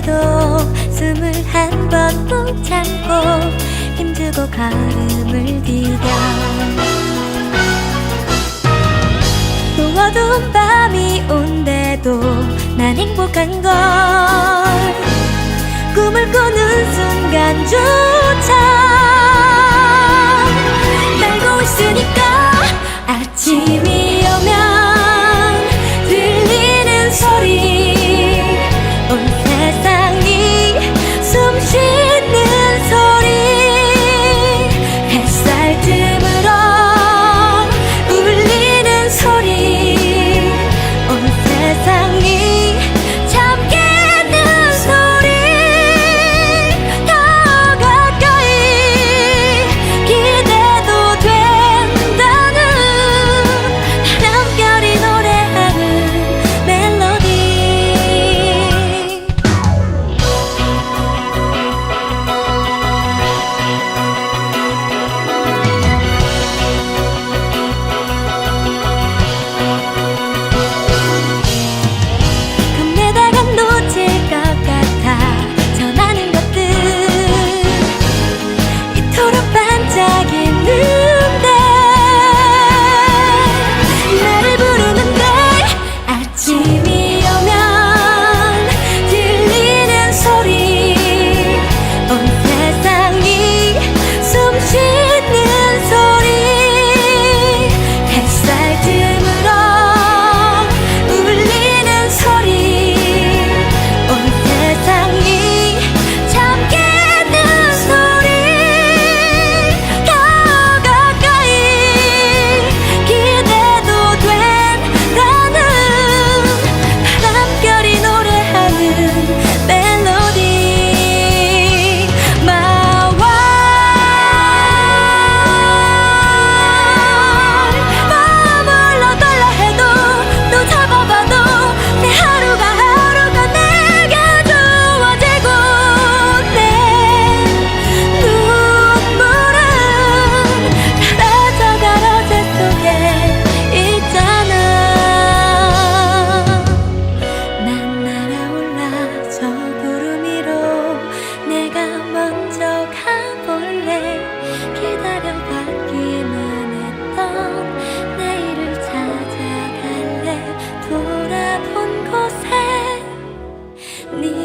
때도 숨을 한 번도 참고 힘주고 걸음을 디뎌. 또 어두운 밤이 온데도 난 행복한 걸 소리 你